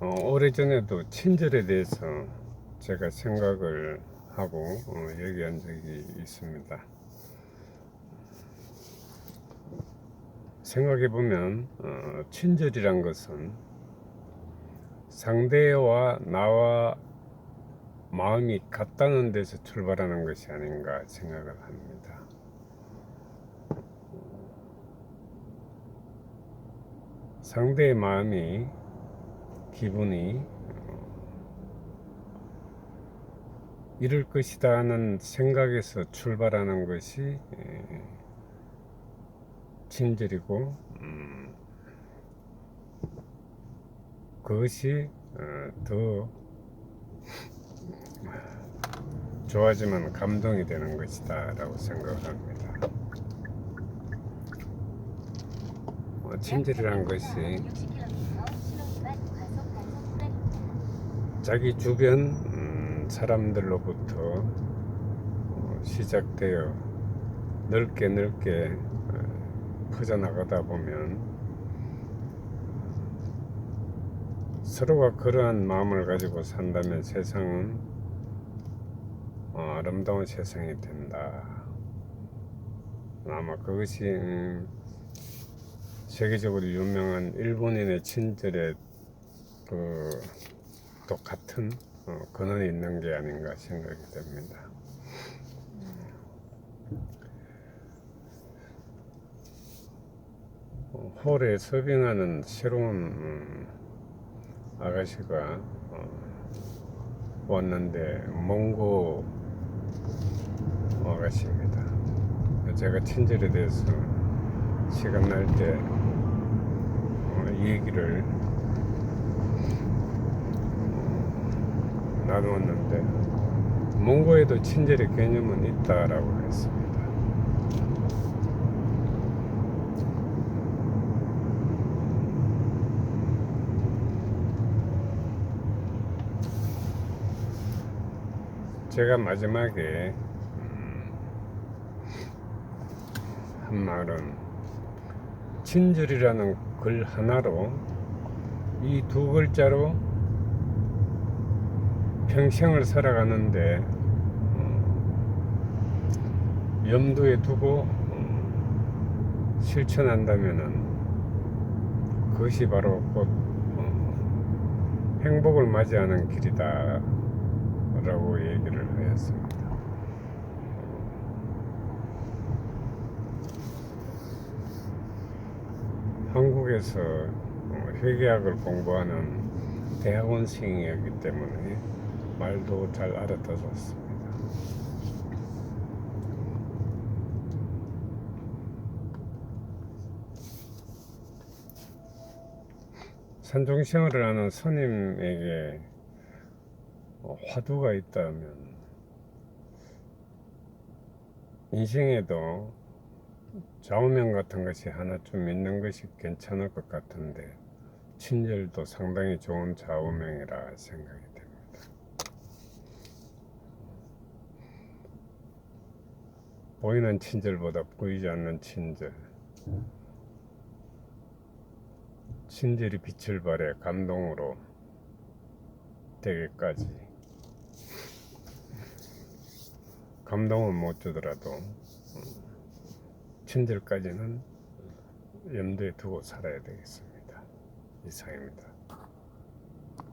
어, 오래전에도 친절에 대해서 제가 생각을 하고 어, 얘기한 적이 있습니다. 생각해 보면 어, 친절이란 것은 상대와 나와 마음이 같다는 데서 출발하는 것이 아닌가 생각을 합니다. 상대의 마음이 기분이 어, 이럴 것이다 하는 생각에서 출발하는 것이 에, 친절이고 음, 그것이 어, 더 좋아지면 감동이 되는 것이다 라고 생각합니다. 어, 친절이란 것이 자기 주변 음, 사람들로부터 어, 시작되어 넓게 넓게 어, 퍼져나가다 보면 서로가 그러한 마음을 가지고 산다면 세상은 어, 아름다운 세상이 된다. 아마 그것이 음, 세계적으로 유명한 일본인의 친절의 그 똑같은 어, 근원이 있는 게 아닌가 생각이 됩니다. 어, 홀에 서빙하는 새로운 음, 아가씨가 어, 왔는데 몽고 아가씨입니다. 제가 친절에 대해서 시간 날때 어, 이 얘기를 나누었는데 몽고에도 친절의 개념은 있다라고 했습니다. 제가 마지막에 음, 한 말은 친절이라는 글 하나로 이 두 글자로 평생을 살아가는데 어, 염두에 두고 어, 실천한다면은 그것이 바로 곧 어, 행복을 맞이하는 길이다 라고 얘기를 하였습니다. 한국에서 어, 회계학을 공부하는 대학원생이었기 때문에 말도 잘 알아들었습니다. 산중 생활을 하는 스님에게 어, 화두가 있다면 인생에도 좌우명 같은 것이 하나쯤 있는 것이 괜찮을 것 같은데 친절도 상당히 좋은 좌우명이라 생각이 됩니다. 보이는 친절보다 보이지 않는 친절. 친절이 빛을 발해 감동으로 되기까지 감동은 못 주더라도 친절까지는 염두에 두고 살아야 되겠습니다. 이상입니다.